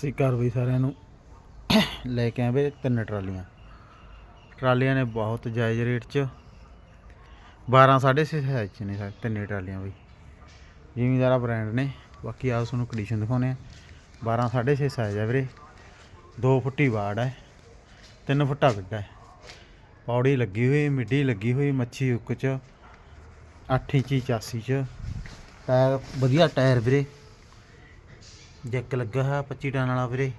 ਸ੍ਰੀ ਅਕਾਲ ਬਈ ਸਾਰਿਆਂ ਨੂੰ। ਲੈ ਕੇ ਆਏ ਵੇ ਤਿੰਨ ਟਰਾਲੀਆਂ। ਟਰਾਲੀਆਂ ਨੇ ਬਹੁਤ ਜਾਇਜ਼ ਰੇਟ 'ਚ। 12 6.5 ਸਾਈਜ਼ 'ਚ ਨੇ ਸਾਰੇ ਤਿੰਨੇ ਟਰਾਲੀਆਂ ਬਈ। ਜ਼ਿਮੀਦਾਰਾ ਬ੍ਰਾਂਡ ਨੇ। ਬਾਕੀ ਆਪ ਤੁਹਾਨੂੰ ਕੰਡੀਸ਼ਨ ਦਿਖਾਉਨੇ ਆ 12 6.5 ਸਾਈਜ਼ ਹੈ ਵੀਰੇ। 2 ਫੁੱਟੀ ਵਾੜ ਹੈ 3 ਫੁੱਟਾ ਗੱਡਾ ਹੈ। ਪੌੜੀ ਲੱਗੀ ਹੋਈ, ਮਿੱਡੀ ਲੱਗੀ ਹੋਈ ਮੱਛੀ ਉੱਕ 'ਚ। 8 ਇੰਚੀ 84 'ਚ। ਟਾਇਰ ਵਧੀਆ ਟਾਇਰ ਵੀਰੇ। ਜੈਕ ਲੱਗਾ ਹੈ 25 ਟਨ ਵਾਲਾ ਵੀਰੇ।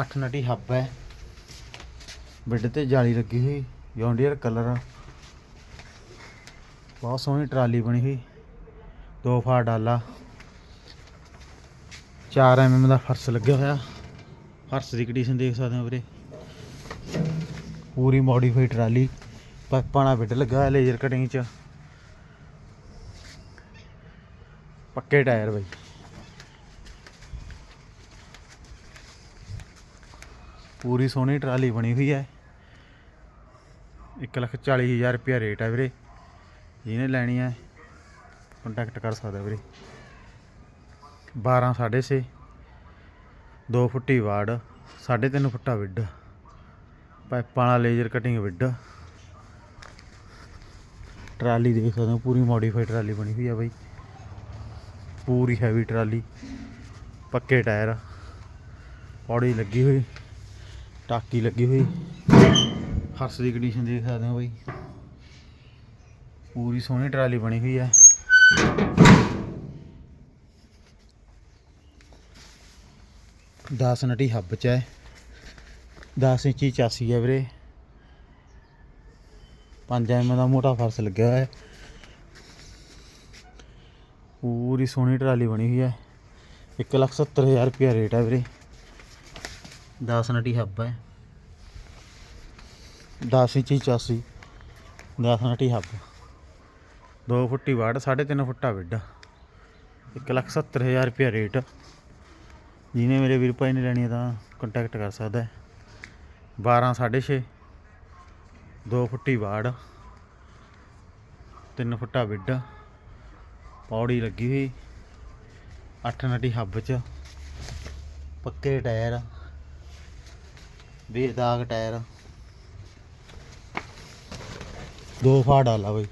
8 ਨਟੀ ਹੱਬ ਹੈ। ਬਿੱਡ ਤੇ ਜਾਲੀ ਲੱਗੀ ਹੋਈ ਜੌਂਡੀਅਰ ਕਲਰ। ਬਹੁਤ ਸੋਹਣੀ ਟਰਾਲੀ ਬਣੀ ਹੋਈ। ਦੋ ਫਾਰ ਡਾਲਾ। 4 ਐਮਐਮ ਦਾ ਫਰਸ਼ ਲੱਗਿਆ ਹੋਇਆ। ਫਰਸ਼ ਦੀ ਕੰਡੀਸ਼ਨ ਦੇਖ ਸਕਦੇ ਹੋ ਵੀਰੇ। ਪੂਰੀ ਮੋਡੀਫਾਈ ਟਰਾਲੀ। ਪਾਈਪਾਂ ਵਾਲਾ ਬਿੱਡ ਲੱਗਾ ਹੋਇਆ ਲੇਜ਼ਰ ਕਟਿੰਗ ਚ। ਪੱਕੇ ਟਾਇਰ ਬਈ। ਪੂਰੀ ਸੋਹਣੀ ਟਰਾਲੀ ਬਣੀ ਹੋਈ ਹੈ। 140000 ਰੁਪਿਆ ਰੇਟ ਹੈ ਵੀਰੇ। ਜਿਹਨੇ ਲੈਣੀ ਹੈ ਕੰਟੈਕਟ ਕਰ ਸਕਦਾ ਵੀਰੇ। 12 6.5 2 ਫੁੱਟੀ ਵਾੜ 3.5 ਫੁੱਟਾ ਵਿੱਡ, ਪਾਈਪਾਂ ਵਾਲਾ ਲੇਜ਼ਰ ਕਟਿੰਗ ਵਿੱਡ। ਟਰਾਲੀ ਦੇਖ ਸਕਦੇ ਹੋ, ਪੂਰੀ ਮੋਡੀਫਾਈਡ ਟਰਾਲੀ ਬਣੀ ਹੋਈ ਹੈ ਬਾਈ। ਪੂਰੀ ਹੈਵੀ ਟਰਾਲੀ, ਪੱਕੇ ਟਾਇਰ, ਪੌੜੀ ਲੱਗੀ ਹੋਈ। ਟਾਕੀ ਲੱਗੀ ਹੋਈ। ਫਰਸ਼ ਦੀ ਕੰਡੀਸ਼ਨ ਦੇਖ ਸਕਦੇ ਹੋ ਬਾਈ। ਪੂਰੀ ਸੋਹਣੀ ਟਰਾਲੀ ਬਣੀ ਹੋਈ ਹੈ। ਦਸ ਨਟੀ ਹੱਬ ਚ ਹੈ। 10 ਇੰਚੀ ਚਾਸੀ ਹੈ ਵੀਰੇ। 5 ਐਮ ਦਾ ਮੋਟਾ ਫਰਸ਼ ਲੱਗਿਆ ਹੋਇਆ ਹੈ। ਪੂਰੀ ਸੋਹਣੀ ਟਰਾਲੀ ਬਣੀ ਹੋਈ ਹੈ। 170000 ਰੁਪਇਆ ਰੇਟ ਹੈ ਵੀਰੇ। 10 ਨਟੀ ਹੱਬ ਹੈ। 10 ਇੰਚੀ 84 10 ਨਟੀ ਹੱਬ। 2 ਫੁੱਟੀ ਵਾੜ 3.5 ਫੁੱਟਾ ਵਿੱਡ 170000 ਰੁਪਇਆ ਰੇਟ। ਜਿਹਨੇ ਮੇਰੇ ਵੀਰ ਭਾਈ ਨੇ ਲੈਣੀ ਤਾਂ ਕੰਟੈਕਟ ਕਰ ਸਕਦਾ ਹੈ। 12 6.5 2 ਫੁੱਟੀ ਵਾੜ। 3 ਫੁੱਟਾ ਵਿੱਡ ਪੌੜੀ ਲੱਗੀ ਹੋਈ। 8 ਨਟੀ ਹੱਬ ਚ। ਪੱਕੇ ਟਾਇਰ। ਬੇਦਾਗ ਟਾਇਰ। ਦੋ ਫਾੜ ਡਾਲਾ ਬਈ।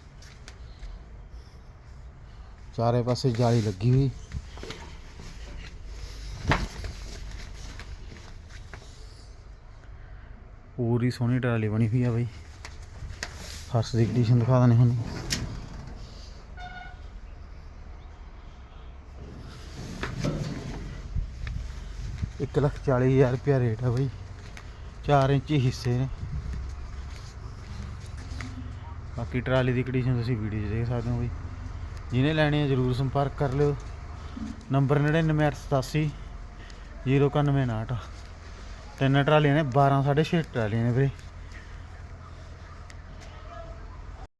ਚਾਰੇ ਪਾਸੇ ਜਾਲੀ ਲੱਗੀ ਹੋਈ। ਪੂਰੀ ਸੋਹਣੀ ਟਰਾਲੀ ਬਣੀ ਹੋਈ ਆ ਬਈ। ਫਰਸ਼ ਦੀ ਕੰਡੀਸ਼ਨ ਦਿਖਾ ਦਨੇ ਹੁਣ। ਇੱਕ ਲੱਖ ਚਾਲੀ ਹਜ਼ਾਰ ਰੁਪਇਆ ਰੇਟ ਆ ਬਈ। 4 ਇੰਚੀ ਹਿੱਸੇ ਨੇ। ਬਾਕੀ ਟਰਾਲੀ ਦੀ ਕੰਡੀਸ਼ਨ ਤੁਸੀਂ ਵੀਡੀਓ 'ਚ ਦੇਖ ਸਕਦੇ ਹੋ ਬਈ। ਜਿਹਨੇ ਲੈਣੀ ਹੈ ਜਰੂਰ ਸੰਪਰਕ ਕਰ ਲਿਓ। ਨੰਬਰ 99887 09159 ਤਿੰਨ ਟਰਾਲੀਆਂ ਨੇ 12 6.5 ਟਰਾਲੀਆਂ ਨੇ ਵੀਰੇ।